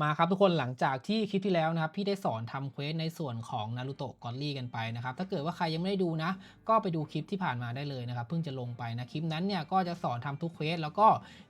มาครับทุกคนหลังจากที่คลิปที่แล้วนะครับพี่ได้สอนทำเควสในส่วนของนารูโตะกอลลี่กันไปนะครับถ้าเกิดว่าใครยังไม่ได้ดูนะ ก็ไปดูคลิปที่ผ่านมาได้เลยนะครับเพิ่งจะลงไปนะคลิปนั้นเนี่ยก็จะสอนทำทุกเควสแล้วก็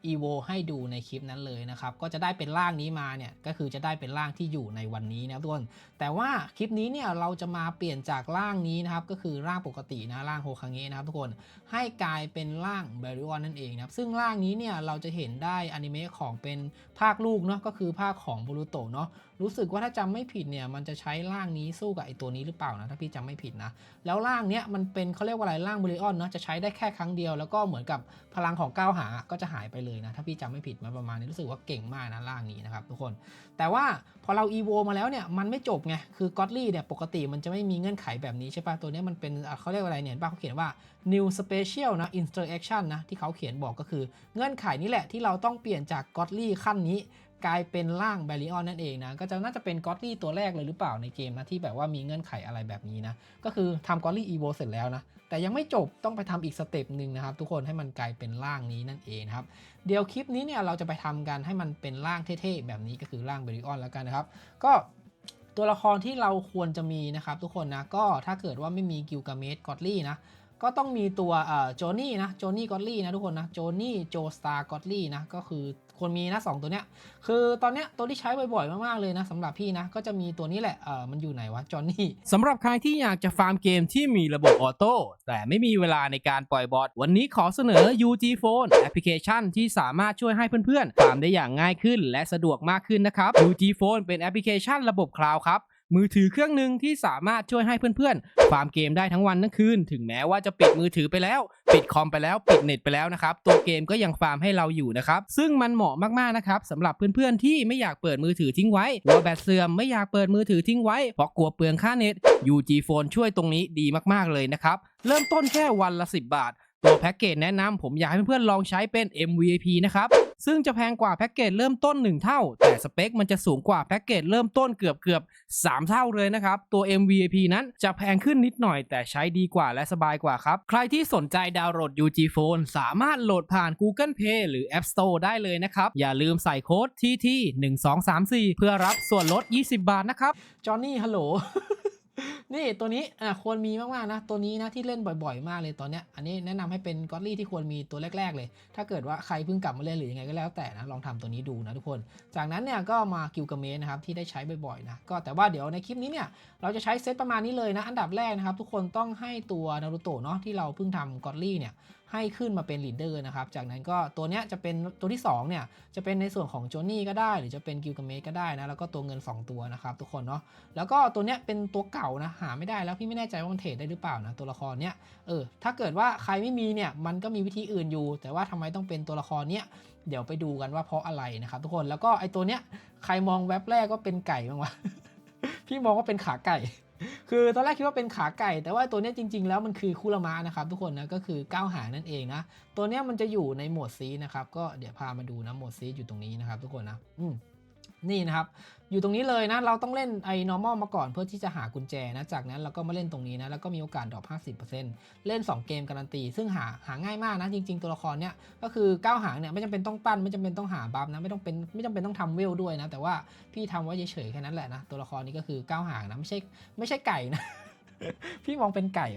อีโวให้ดูในคลิปนั้นเลยนะครับก็จะได้เป็นร่างนี้มาเนี่ยก็คือจะได้เป็นร่างที่อยู่ในวันนี้นะครับทุกคนแต่ว่าคลิปนี้เนี่ยเราจะมาเปลี่ยนจากร่างนี้นะครับก็คือร่างปกตินะร่างโฮคังเงะนะครับทุกคนให้กลายเป็นร่างเบริออนนั่นเองนะครับซึ่งร่างนี้เนี่ยเราจะเห็นได้อนิเมะของเป็นภาคลูกเนาะก็คือภาคของของบูรุโตเนาะรู้สึกว่าถ้าจำไม่ผิดเนี่ยมันจะใช้ร่างนี้สู้กับไอตัวนี้หรือเปล่านะถ้าพี่จำไม่ผิดนะแล้วร่างเนี้ยมันเป็นเขาเรียกว่าอะไรร่างบริออนเนาะจะใช้ได้แค่ครั้งเดียว แล้วก็เหมือนกับพลังของก้าวหาก็จะหายไปเลยนะถ้าพี่จำไม่ผิดมาประมาณนี้รู้สึกว่าเก่งมากนะร่างนี้นะครับทุกคน แต่ว่าพอเราอีโวมาแล้วเนี่ยมันไม่จบไงคือกอตลี่เนี่ยปกติมันจะไม่มีเงื่อนไขแบบนี้ใช่ปะตัวนี้มันเป็นเขาเรียกว่าอะไรเนี่ยบ้างเขาเขียนว่า new special นะ interaction นะที่เขาเขียนบอกก็คือเงื่อนไขนี้แหละที่เราต้องเปลี่ยนจากกอตลี่ขั้นนี้ กลายเป็นร่างแบริออนนั่นเองนะ ก็จะน่าจะเป็นกอตลี่ตัวแรกเลยหรือเปล่าในเกมนะ ที่แบบว่ามีเงื่อนไขอะไรแบบนี้นะ ก็คือทำกอตลี่อีโวเสร็จแล้วนะ แต่ยังไม่จบต้องไปทำอีกสเต็ปหนึ่งนะครับ ทุกคนให้มันกลายเป็นร่างนี้นั่นเองครับ เดี๋ยวคลิปนี้เนี่ยเราจะไปทำกันให้มันเป็นร่างเท่ๆแบบนี้ก็คือร่างเบริออนแล้วกันนะครับ ก็ตัวละครที่เราควรจะมีนะครับทุกคนนะก็ถ้าเกิดว่าไม่มีกิลกาเมสกอตลี่นะ ก็ต้องมีตัวเอ่อโจนี่นะโจนี่กอตลี่นะทุกคนนะโจนี่โจสตาร์กอตลี่นะก็คือควรมีนะสองตัวเนี้ยคือตอนเนี้ยตัวที่ใช้บ่อยๆ มากๆเลยนะสำหรับพี่นะก็จะมีตัวนี้แหละเออมันอยู่ไหนวะจอนนี่สำหรับใครที่อยากจะฟาร์มเกมที่มีระบบออโต้แต่ไม่มีเวลาในการปล่อยบอทวันนี้ขอเสนอ UG Phone แอปพลิเคชันที่สามารถช่วยให้เพื่อนๆฟาร์มได้อย่างง่ายขึ้น และสะดวกมากขึ้นนะครับ UG Phone เป็นแอปพลิเคชันระบบคลาวด์ครับ มือถือเครื่องหนึ่งที่สามารถช่วยให้เพื่อนๆฟาร์มเกมได้ทั้งวันทั้งคืน ถึงแม้ว่าจะปิดมือถือไปแล้ว ปิดคอมไปแล้วปิดเน็ตไปแล้วนะครับ ตัวเกมก็ยังฟาร์มให้เราอยู่นะครับ ซึ่งมันเหมาะมากๆนะครับสำหรับเพื่อนๆที่ไม่อยากเปิดมือถือทิ้งไว้กลัวแบตเสื่อมไม่อยากเปิดมือถือทิ้งไว้เพราะกลัวเปลืองค่าเน็ต UG Phone ช่วยตรงนี้ดีมากๆเลยนะครับเริ่มต้นแค่วันละ 10 บาท ตัวแพ็กเกจแนะนำผมอยากให้เพื่อนๆลองใช้เป็น MVP นะครับ ซึ่งจะแพงกว่าแพ็กเกจเริ่มต้น 1 เท่า แต่สเปคมันจะสูงกว่าแพ็กเกจเริ่มต้นเกือบเกือบ3 เท่าเลยนะครับ ตัว MVP นั้นจะแพงขึ้นนิดหน่อย แต่ใช้ดีกว่าและสบายกว่าครับ ใครที่สนใจดาวน์โหลด UG Phone สามารถโหลดผ่าน Google Play หรือ App Store ได้เลยนะครับ อย่าลืมใส่โค้ด TT 1 2 3 4เพื่อรับส่วนลด 20 บาทนะครับจอห์นนี่ฮัลโหล นี่ตัวนี้อะควรมีมากๆนะ ตัวนี้นะที่เล่นบ่อยๆ มากเลยตอนเนี้ยอันนี้แนะนำให้เป็นกอตลี่ที่ควรมีตัวแรก ๆ เลย ถ้าเกิดว่าใครเพิ่งกลับมาเล่นหรือยังไงก็แล้วแต่นะลองทำตัวนี้ดูนะทุกคน จากนั้นเนี่ยก็มากิลกาเมสนะครับที่ได้ใช้บ่อยๆนะก็แต่ว่าเดี๋ยวในคลิปนี้เนี่ยเราจะใช้เซตประมาณนี้เลยนะอันดับแรกนะครับทุกคนต้องให้ตัวนารูโตะเนาะที่เราเพิ่งทำกอตลี่เนี่ย ให้ขึ้นมาเป็นลีดเดอร์นะครับ จากนั้นก็ตัวเนี้ยจะเป็นตัวที่สองเนี่ยจะเป็นในส่วนของโจนี่ก็ได้ หรือจะเป็นกิลกาเมสก็ได้นะแล้วก็ตัวเงินสองตัวนะครับทุกคนเนาะแล้วก็ตัวเนี้ยเป็นตัวเก่านะหาไม่ได้แล้วพี่ไม่แน่ใจว่ามันเทรดได้หรือเปล่านะตัวละครเนี้ยเออถ้าเกิดว่าใครไม่มีเนี่ยมันก็มีวิธีอื่นอยู่ แต่ว่าทำไมต้องเป็นตัวละครเนี้ยเดี๋ยวไปดูกันว่าเพราะอะไรนะครับทุกคนแล้วก็ไอตัวเนี้ยใครมองแว็บแรกก็เป็นไก่บ้างวะพี่มองว่าเป็นขาไก่ คือตอนแรกคิดว่าเป็นขาไก่ แต่ว่าตัวนี้จริง ๆ แล้วมันคือคุรมะนะครับทุกคนนะก็คือก้าวหางนั่นเองนะตัวนี้มันจะอยู่ในโหมดซีนะครับก็เดี๋ยวพามาดูนะโหมดซีอยู่ตรงนี้นะครับทุกคนนะอืม นี่นะครับ อยู่ตรงนี้เลยนะ เราต้องเล่นไอ้ normal มาก่อนเพื่อที่จะหากุญแจนะ จากนั้นเราก็มาเล่นตรงนี้นะ แล้วก็มีโอกาสดรอป50%เล่น 2 เกมการันตี ซึ่งหาหาง่ายมากนะ จริง ๆ ตัวละครเนี้ยก็คือก้าวหางเนี่ยไม่จำเป็นต้องปั้น ไม่จำเป็นต้องหาบัฟนะ ไม่ต้องเป็นไม่จำเป็นต้องทำเวลด้วยนะ แต่ว่าพี่ทำไว้เฉยๆแค่นั้นแหละนะ ตัวละครนี้ก็คือก้าวหางนะ ไม่ใช่ไม่ใช่ไก่นะ พี่มองเป็นไก่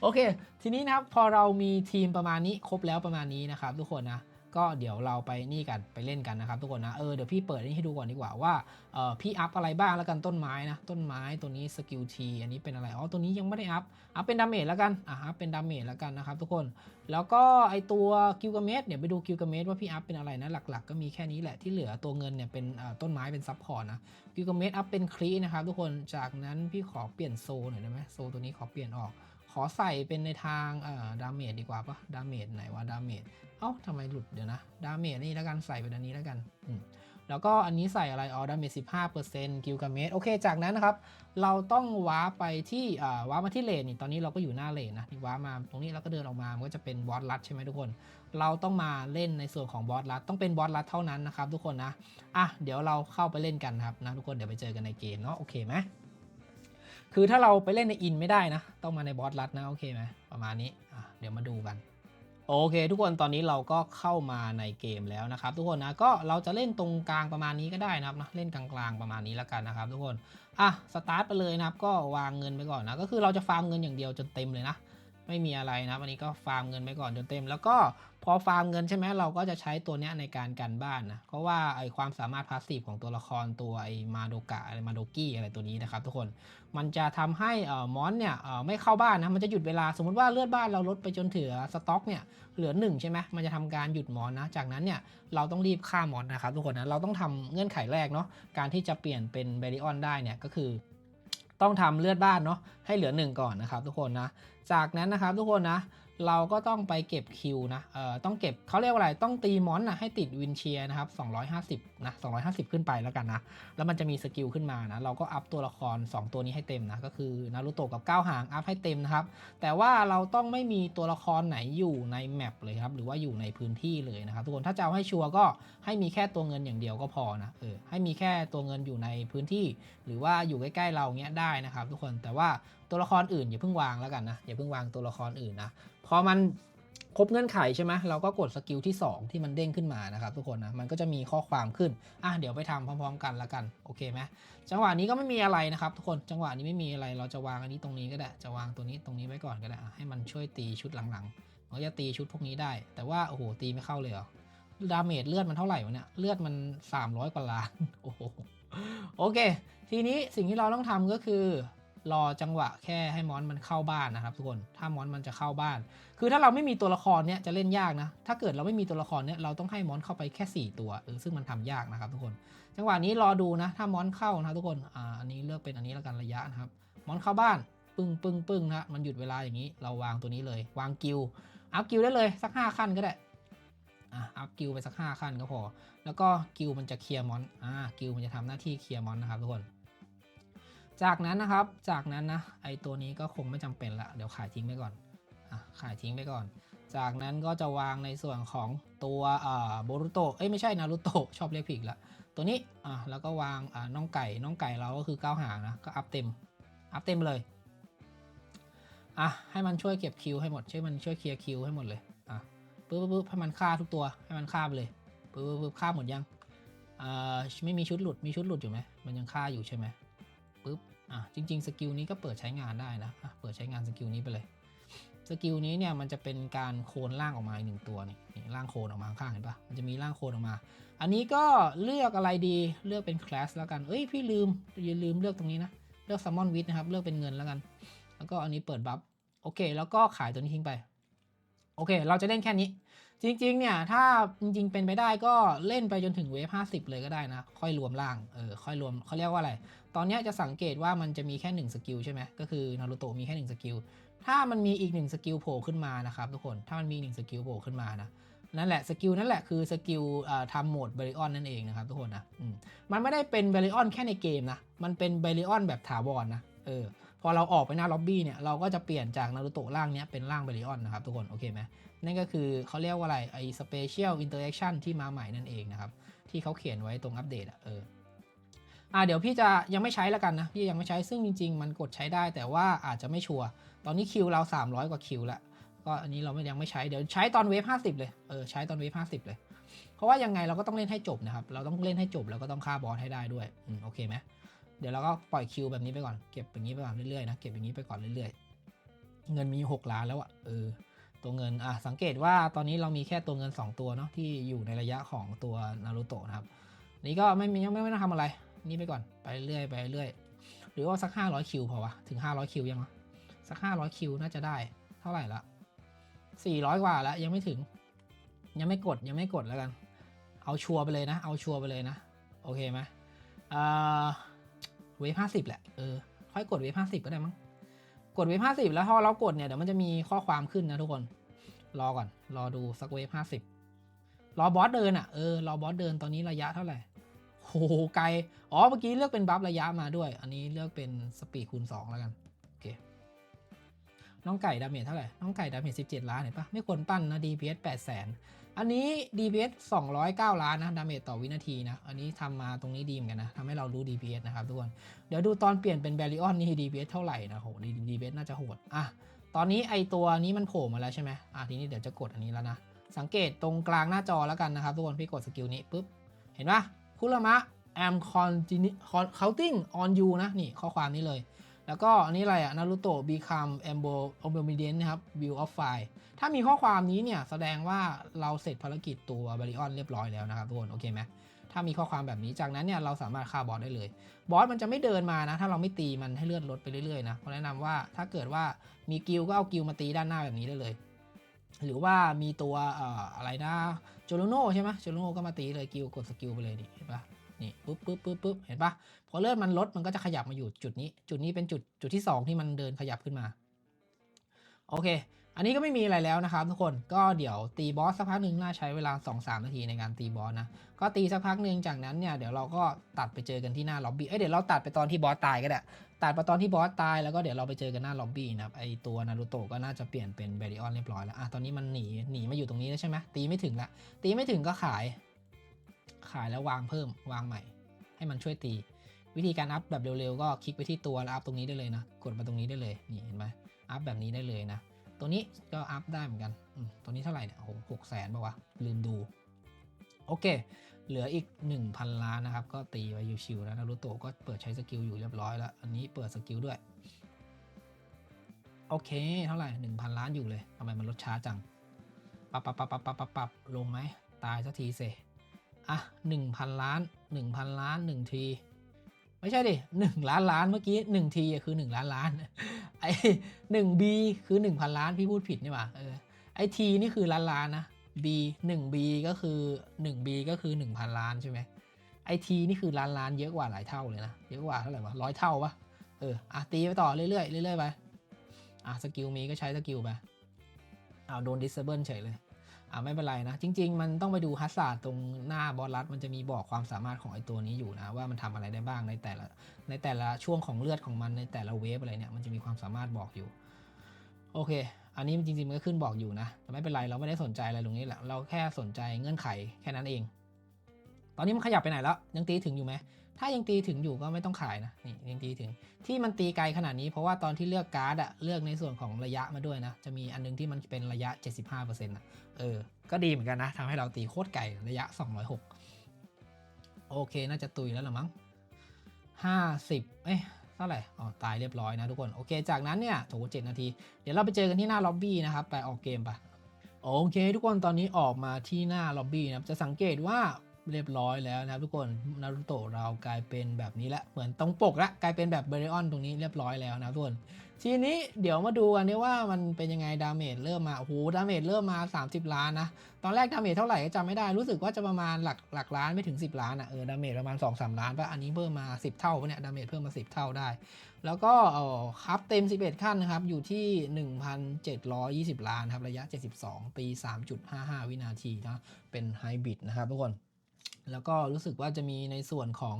โอเค ทีนี้นะครับพอเรามีทีมประมาณนี้ครบแล้วประมาณนี้นะครับทุกคนนะ ก็เดี๋ยวเราไปนี่กันไปเล่นกันนะครับทุกคนนะเออเดี๋ยวพี่เปิดนี่ให้ดูก่อนดีกว่าว่าเออพี่อัพอะไรบ้างแล้วกันต้นไม้นะต้นไม้ตัวนี้สกิลทีอันนี้เป็นอะไรอ๋อตัวนี้ยังไม่ได้อัพอัพเป็นดาเมจแล้วกันอะอัพเป็นดาเมจแล้วกันนะครับทุกคน แล้วก็ไอตัวกิลกาเมสเนี่ยไปดูกิลกาเมสว่าพี่อัพเป็นอะไรนะหลัก ๆ ก็มีแค่นี้แหละที่เหลือตัวเงินเนี่ยเป็นต้นไม้เป็นซับพอร์ตนะกิลกาเมสอัพเป็นครีนะครับทุกคนจากนั้นพี่ขอเปลี่ยนโซหน่อยได้ไหมโซตัวนี้ขอเปลี่ยนออก ขอใส่เป็นในทางเอ่อดาเมจดีกว่าปะดาเมจไหนวะดาเมจเอ้าทำไมหลุดเดี๋ยวนะดาเมจนี่แล้วกันใส่เป็นอันนี้แล้วกันอืมแล้วก็อันนี้ใส่อะไรอ๋อดาเมจ15%กิลกาเมสโอเคจากนั้นนะครับ เราต้องว้าไปที่อ่าว้ามาที่เลนนี่ตอนนี้เราก็อยู่หน้าเลนนะนี่ว้ามาตรงนี้เราก็เดินออกมา มันก็จะเป็นบอสลัดใช่ไหมทุกคน เราต้องมาเล่นในส่วนของบอสลัดต้องเป็นบอสลัดเท่านั้นนะครับทุกคนนะอะเดี๋ยวเราเข้าไปเล่นกันครับนะทุกคนเดี๋ยวไปเจอกันในเกมเนาะโอเคไหม คือถ้าเราไปเล่นในอินไม่ได้นะ ต้องมาในบอสรัดนะ โอเคไหมประมาณนี้เดี๋ยวมาดูกันโโอเค ทุกคนตอนนี้เราก็เข้ามาในเกมแล้วนะครับ ทุกคนนะก็เราจะเล่นตรงกลางประมาณนี้ก็ได้นะครับนะเล่นกลางๆประมาณนี้แล้วกันนะครับ ทุกคนอะสตาร์ทไปเลยนะครับก็วางเงินไปก่อนนะก็คือเราจะฟาร์มเงินอย่างเดียวจนเต็มเลยนะ ไม่มีอะไรนะครับอันนี้ก็ฟาร์มเงินไปก่อนจนเต็ม แล้วก็พอฟาร์มเงินใช่ไหมเราก็จะใช้ตัวนี้ในการกันบ้านนะเพราะว่าไอความสามารถพาสซีฟของตัวละครตัวไอมาโดกะอะไรมาโดกี้อะไรตัวนี้นะครับทุกคนมันจะทำให้เอ่อมอนเนี่ยเอ่อไม่เข้าบ้านนะมันจะหยุดเวลาสมมติว่าเลือดบ้านเราลดไปจนถึงสต็อกเนี่ยเหลือหนึ่งใช่ไหมมันจะทำการหยุดมอนนะจากนั้นเนี่ยเราต้องรีบฆ่ามอนนะครับทุกคนนะเราต้องทำเงื่อนไขแรกเนาะการที่จะเปลี่ยนเป็นเบริออนได้เนี่ยก็คือ ต้องทำเลือดบ้านเนาะให้เหลือหนึ่งก่อนนะครับทุกคนนะ จากนั้นนะครับทุกคนนะ เราก็ต้องไปเก็บคิวนะเอ่อต้องเก็บเขาเรียกว่าอะไรต้องตีมอนนะให้ติดวินเชียนะครับ250นะ250 ขึ้นไปแล้วกันนะแล้วมันจะมีสกิลขึ้นมานะเราก็อัพตัวละคร 2 ตัวนี้ให้เต็มนะก็คือนารูโตะกับก้าวหางอัพให้เต็มนะครับแต่ว่าเราต้องไม่มีตัวละครไหนอยู่ในแมปเลยครับหรือว่าอยู่ในพื้นที่เลยนะครับทุกคนถ้าจะเอาให้ชัวร์ก็ให้มีแค่ตัวเงินอย่างเดียวก็พอนะเออให้มีแค่ตัวเงินอยู่ในพื้นที่ หรือว่าอยู่ใกล้ๆเราเงี้ยได้นะครับทุกคนแต่ว่า ตัวละครอื่นอย่าเพิ่งวางแล้วกันนะอย่าเพิ่งวางตัวละครอื่นนะพอมันครบเงื่อนไขใช่ไหมเราก็กดสกิลที่ 2 ที่มันเด้งขึ้นมานะครับทุกคนนะมันก็จะมีข้อความขึ้นอะเดี๋ยวไปทำพร้อมๆ กันละกันโอเคไหมจังหวะนี้ก็ไม่มีอะไรนะครับทุกคนจังหวะนี้ไม่มีอะไรเราจะวางอันนี้ตรงนี้ก็ได้จะวางตัวนี้ตรงนี้ไว้ก่อนก็ได้ให้มันช่วยตีชุดหลังๆมันจะตีชุดพวกนี้ได้ แต่ว่าโอ้โหตีไม่เข้าเลยเหรอดาเมจเลือดมันเท่าไหร่วะเนี่ยเลือดมัน 300 กว่าล้านโอ้โหโอเค ทีนี้สิ่งที่เราต้องทำก็คือ รอจังหวะแค่ให้มอนมันเข้าบ้านนะครับ ทุกคนถ้ามอนมันจะเข้าบ้าน คือถ้าเราไม่มีตัวละครเนี้ยจะเล่นยากนะ ถ้าเกิดเราไม่มีตัวละครเนี้ยเราต้องให้มอนเข้าไปแค่ 4 ตัวเออซึ่งมันทำยากนะครับ ทุกคน จังหวะนี้รอดูนะ ถ้ามอนเข้านะทุกคนอ่าอันนี้เลือกเป็นอันนี้แล้วกันระยะนะครับ มอนเข้าบ้านปึ้งปึ้งปึ้งนะมันหยุดเวลาอย่างนี้ เราวางตัวนี้เลย วางกิลอัพกิลได้เลยสัก 5 ขั้นก็ได้อะอัพกิลไปสัก 5 ขั้นก็พอ แล้วก็กิลมันจะเคลียร์มอนอ่ากิลมันจะทำหน้าที่เคลียร์มอนนะครับทุกคน จากนั้นนะครับ จากนั้นนะไอตัวนี้ก็คงไม่จำเป็นละเดี๋ยวขายทิ้งไปก่อนอะขายทิ้งไปก่อน จากนั้นก็จะวางในส่วนของตัวอ่าโบรุโตเอ้ยไม่ใช่นารุโตชอบเรียกผิดละตัวนี้อะแล้วก็วางอ่าน้องไก่น้องไก่เราก็คือก้าวหางนะก็อัพเต็มอัพเต็มเลยอะให้มันช่วยเก็บคิวให้หมดช่วยมันช่วยเคลียร์คิวให้หมดเลยอะปึ๊บปึ๊บให้มันฆ่าทุกตัวให้มันฆ่าไปเลยปึ๊บปึ๊บฆ่าหมดยังอ่าไม่มีชุดหลุดมีชุดหลุดอยู่ไหมมันยังฆ่าอยู่ใช่ไหม อะจริงๆสกิลนี้ก็เปิดใช้งานได้นะอะเปิดใช้งานสกิลนี้ไปเลยสกิลนี้เนี่ยมันจะเป็นการโคลนร่างออกมาอีกหนึ่งตัวนี่นี่ร่างโคลนออกมาข้างเห็นปะมันจะมีร่างโคลนออกมา อันนี้ก็เลือกอะไรดีเลือกเป็นคลาสแล้วกันเอ้ยพี่ลืมอย่าลืมเลือกตรงนี้นะเลือกซัมมอนวิทนะครับเลือกเป็นเงินแล้วกัน แล้วก็อันนี้เปิดบัฟโอเค แล้วก็ขายตัวนี้ทิ้งไปโอเค เราจะเล่นแค่นี้ จริง ๆ เนี่ย ถ้าจริง ๆ เป็นไปได้ก็เล่นไปจนถึงเวฟ50 เลยก็ได้นะ ค่อยรวมร่าง เออ ค่อยรวมเขาเรียกว่าอะไร ตอนนี้จะสังเกตว่ามันจะมีแค่ 1 สกิลใช่ไหมก็คือนารูโตะมีแค่ 1 สกิล ถ้ามันมีอีก 1 สกิลโผล่ขึ้นมานะครับทุกคน ถ้ามันมี 1 สกิลโผล่ขึ้นมานะ นั่นแหละสกิลนั่นแหละคือสกิลทำโหมดเบริออนนั่นเองนะครับทุกคนนะอืมมันไม่ได้เป็นเบริออนแค่ในเกมนะ มันเป็นเบริออนแบบถาวรนะเออพอเราออกไปหน้าล็อบบี้เนี่ยเราก็จะเปลี่ยนจากนารูโตะร่างเนี้ยเป็นร่างเบริออนนะครับทุกคนโอเคไหมนั่นก็คือเขาเรียกว่าอะไรไอ้สเปเชียลอินเตอร์แอคชั่นที่มาใหม่นั่นเองนะครับที่เขาเขียนไว้ตรงอัปเดตอะเออ อ่าเดี๋ยวพี่จะยังไม่ใช้แล้วกันนะ พี่ยังไม่ใช้ซึ่งจริง ๆ มันกดใช้ได้แต่ว่าอาจจะไม่ชัวร์ตอนนี้คิวเรา 300 กว่าคิวแล้วก็อันนี้เราไม่ยังไม่ใช้เดี๋ยวใช้ตอนเวฟ50 เลยเออใช้ตอนเวฟ50 เลย เพราะว่ายังไงเราก็ต้องเล่นให้จบนะครับ เราต้องเล่นให้จบแล้วก็ต้องฆ่าบอสให้ได้ด้วยอืมโอเคไหมเดี๋ยวเราก็ปล่อยคิวแบบนี้ไปก่อนเก็บอย่างนี้ไปก่อนเรื่อยๆนะเก็บอย่างนี้ไปก่อนเรื่อยๆ เงินมี 6 ล้านแล้วอะเออตัวเงินอะสังเกตว่าตอนนี้เรามีแค่ตัวเงิน 2 ตัวเนาะที่อยู่ในระยะของตัวนารูโตะนะครับนี่ก็ไม่มียังไม่ไม่ต้องทำอะไร นี่ไปก่อนไปเรื่อยไปเรื่อยหรือว่าสัก 500 คิวพอวะถึง 500 คิวยังวะสัก 500 คิวน่าจะได้เท่าไหร่ละ400 กว่าแล้วยังไม่ถึง ยังไม่กดยังไม่กดแล้วกัน เอาชัวร์ไปเลยนะ เอาชัวร์ไปเลยนะ โอเคไหมอ่าเวฟ50แหละเออค่อยกดเวฟ50ก็ได้มั้งกดเวฟ50แล้วพอเรากดเนี่ยเดี๋ยวมันจะมีข้อความขึ้นนะทุกคน รอก่อน รอดูสักเวฟ50รอบอสเดินอะเออรอบอสเดินตอนนี้ระยะเท่าไหร่ โอ้โหไกล อ๋อ เมื่อกี้เลือกเป็นบัฟระยะมาด้วย อันนี้เลือกเป็นสปีดคูณ 2 แล้วกัน โอเค น้องไก่ดาเมจเท่าไหร่ น้องไก่ดาเมจ17 ล้านเห็นปะไม่ควรปั้นนะ DPS 8 0 0 0 0อันนี้ DPS 209 ล้านนะ ดาเมจต่อวินาทีนะ อันนี้ทำมาตรงนี้ดีเหมือนกันนะทำให้เรารู้ DPS นะครับทุกคน เดี๋ยวดูตอนเปลี่ยนเป็น b บริออนนี่ DPS เท่าไหร่นะโห DPS น่าจะโหด อะ ตอนนี้ไอตัวนี้มันโผล่มาแล้วใช่ไหมอะทีนี้เดี๋ยวจะกดอันนี้แล้วนะ สังเกตตรงกลางหน้าจอแล้วกันนะครับทุกคน พี่กดสกิลนี้ปุ๊บ เห็นปะ คุรมะ am continu counting on you นะ นี่ข้อความนี้เลย แล้วก็อันนี้อะไรอะนารูโตะ become ambo obedient นะครับ view of file ถ้ามีข้อความนี้เนี่ย แสดงว่าเราเสร็จภารกิจตัวบริออนเรียบร้อยแล้วนะครับทุกคน โอเคไหมถ้ามีข้อความแบบนี้จากนั้นเนี่ยเราสามารถฆ่าบอสได้เลย บอสมันจะไม่เดินมานะ ถ้าเราไม่ตีมันให้เลือดลดไปเรื่อยๆนะเพราะแนะนำว่าถ้าเกิดว่ามีกิลก็เอากิลมาตีด้านหน้าแบบนี้ได้เลย หรือว่ามีตัวอออะไรนะโจโลโนใช่ไหมโจโลโนก็มาตีเลยกิลกดสกิลไปเลยดิเห็นปะนี่ปุ๊บปุ๊บปุ๊บปุ๊บเห็นปะพอเลือดมันลดมันก็จะขยับมาอยู่จุดนี้ จุดนี้เป็นจุดจุดที่ 2 ที่มันเดินขยับขึ้นมา โอเค อันนี้ก็ไม่มีอะไรแล้วนะครับทุกคนก็เดี๋ยวตีบอสสักพักหนึ่งน่าใช้เวลา 2-3 นาทีในการตีบอสนะ ก็ตีสักพักหนึ่งจากนั้นเนี่ยเดี๋ยวเราก็ตัดไปเจอกันที่หน้าล็อบบี้เอ้ยเดี๋ยวเราตัดไปตอนที่บอสตายก็ได้ตัดไปตอนที่บอสตายแล้วก็เดี๋ยวเราไปเจอกันหน้าล็อบบี้นะครับไอตัวนารูโตะก็น่าจะเปลี่ยนเป็นเบริออนเรียบร้อยแล้วอะตอนนี้มันหนีหนีมาอยู่ตรงนี้แล้วใช่ไหมตีไม่ถึงละตีไม่ถึงก็ขาย ขายแล้ววางเพิ่มวางใหม่ ให้มันช่วยตี วิธีการอัพแบบเร็วๆก็คลิกไปที่ตัวแล้วอัพตรงนี้ได้เลยนะ กดมาตรงนี้ได้เลยนี่เห็นไหมอัพแบบนี้ได้เลยนะ ตัวนี้ก็อัพได้เหมือนกัน ตัวนี้เท่าไหร่เนี่ยโอ้โหหกแสนป่าวะ ลืมดู โอเค เหลืออีก 1,000 ล้านนะครับ ก็ตีไปยูชิวแล้วนารูโตะก็เปิดใช้สกิลอยู่เรียบร้อยแล้ว อันนี้เปิดสกิลด้วย โอเค เท่าไหร่ 1,000 ล้านอยู่เลยทำไมมันลดช้าจัง ปับปับปับปับปับปับปับลงไหม ตายสักทีเซอะ1,000 ล้าน 1,000 ล้าน 1 ที ไม่ใช่ดิ1ล้านล้านเมื่อกี้1ทีคือะคือ1ล้านล้านไอ้1 B คือ1,000ล้านพี่พูดผิดนี่หว่าเออไอทีนี่คือล้านล้านนะ B 1 B ก็คือ1 B ก็คือ1,000ล้านใช่ไหมไอทีนี่คือล้านล้านเยอะกว่าหลายเท่าเลยนะเยอะกว่าเท่าไหร่วะร้อยเท่าปะเอออะตีไปต่อเรื่อยๆเรื่อยๆไปอะสกิลมีก็ใช้สกิลไปอ้าวโดนดิสเซเบิลเฉยเลย อ่าไม่เป็นไรนะ จริง ๆ มันต้องไปดูฮัสซาร์ตรงหน้าบอสลัดมันจะมีบอกความสามารถของไอตัวนี้อยู่นะ ว่ามันทำอะไรได้บ้างในแต่ละในแต่ละช่วงของเลือดของมันในแต่ละเวฟอะไรเนี่ยมันจะมีความสามารถบอกอยู่ โอเค อันนี้จริงๆมันก็ขึ้นบอกอยู่นะแต่ไม่เป็นไรเราไม่ได้สนใจอะไรตรงนี้แหละเราแค่สนใจเงื่อนไขแค่นั้นเอง ตอนนี้มันขยับไปไหนแล้วยังตีถึงอยู่ไหม ถ้ายังตีถึงอยู่ก็ไม่ต้องขายนะนี่ยังตีถึงที่มันตีไกลขนาดนี้เพราะว่าตอนที่เลือกการ์ดอะเลือกในส่วนของระยะมาด้วยนะ จะมีอันนึงที่มันเป็นระยะ 75%อะเออ ก็ดีเหมือนกันนะทำให้เราตีโคตรไกลระยะ 206 โอเคน่าจะตุยแล้วหรือมั้ง 50 เอ้ยเท่าไหร่อ๋อตายเรียบร้อยนะทุกคน โอเค จากนั้นเนี่ยโถเจ็ดนาที เดี๋ยวเราไปเจอกันที่หน้าล็อบบี้นะครับไปออกเกมปะโอเค ทุกคนตอนนี้ออกมาที่หน้าล็อบบี้นะครับจะสังเกตว่า เรียบร้อยแล้วนะครับทุกคนนารูโตะเรากลายเป็นแบบนี้แล้วเหมือนตรงปกละกลายเป็นแบบเบริออนตรงนี้เรียบร้อยแล้วนะครับทุกคนทีนี้เดี๋ยวมาดูกันนี่ว่ามันเป็นยังไงดาเมจเริ่มมาโอ้โหดาเมจเริ่มมา 30 ล้านนะ ตอนแรกดาเมจเท่าไหร่ก็จำไม่ได้รู้สึกว่าจะประมาณหลักหลักล้านไม่ถึง 10 ล้านอะเออดาเมจประมาณ 2-3 ล้านป่ะอันนี้เพิ่มมา 10 เท่าปะเนี่ยดาเมจเพิ่มมา 10 เท่าได้ แล้วก็เออครับเต็ม 11 ขั้นนะครับอยู่ที่ 1,720 ล้านครับระยะ 72 ตี 3.55 วินาทีนะเป็นไฮบริดนะครับทุกคน แล้วก็รู้สึกว่าจะมีในส่วนของ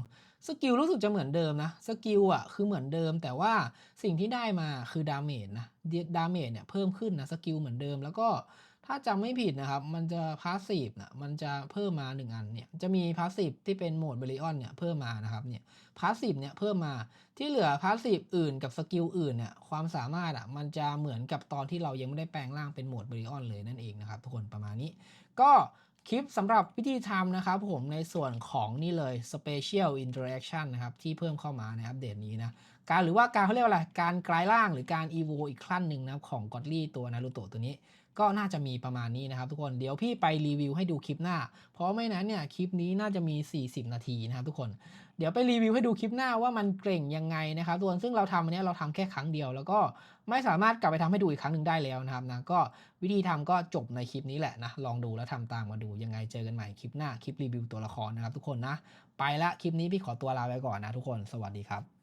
สกิลรู้สึกจะเหมือนเดิมนะสกิลอะคือเหมือนเดิม แต่ว่าสิ่งที่ได้มาคือดาเมจนะดาเมจเนี่ยเพิ่มขึ้นนะสกิลเหมือนเดิม แล้วก็ถ้าจำไม่ผิดนะครับ มันจะพาสซีฟนะมันจะเพิ่มมา 1 อันเนี่ยจะมีพาสซีฟที่เป็นโหมดเบริออนเนี่ยเพิ่มมานะครับเนี่ยพาสซีฟเนี่ยเพิ่มมาที่เหลือพาสซีฟอื่นกับสกิลอื่นเนี่ยความสามารถอะมันจะเหมือนกับตอนที่เรายังไม่ได้แปลงร่างเป็นโหมดเบริออนเลยนั่นเองนะครับทุกคนประมาณนี้ ก็ คลิปสำหรับวิธีทำนะครับผมในส่วนของนี่เลย Special Interaction นะครับที่เพิ่มเข้ามาในอัปเดตนี้นะ การหรือว่าการเขาเรียกว่าอะไรการกลายร่างหรือการ evo อีกขั้นหนึ่งนะครับของ Godly ตัวนารูโตะตัวนี้ ก็น่าจะมีประมาณนี้นะครับ ทุกคนเดี๋ยวพี่ไปรีวิวให้ดูคลิปหน้า เพราะไม่นั้นเนี่ยคลิปนี้น่าจะมี 40 นาทีนะครับทุกคนเดี๋ยวไปรีวิวให้ดูคลิปหน้าว่ามันเกร่งยังไงนะครับทุกคนซึ่งเราทำอันนี้เราทำแค่ครั้งเดียว แล้วก็ไม่สามารถกลับไปทำให้ดูอีกครั้งหนึ่งได้แล้วนะครับนะก็วิธีทำก็จบในคลิปนี้แหละนะลองดูแล้วทำตามมาดูยังไงเจอกันใหม่คลิปหน้าคลิปรีวิวตัวละครนะครับทุกคนนะไปละคลิปนี้พี่ขอตัวลาไปก่อนนะทุกคนสวัสดีครับ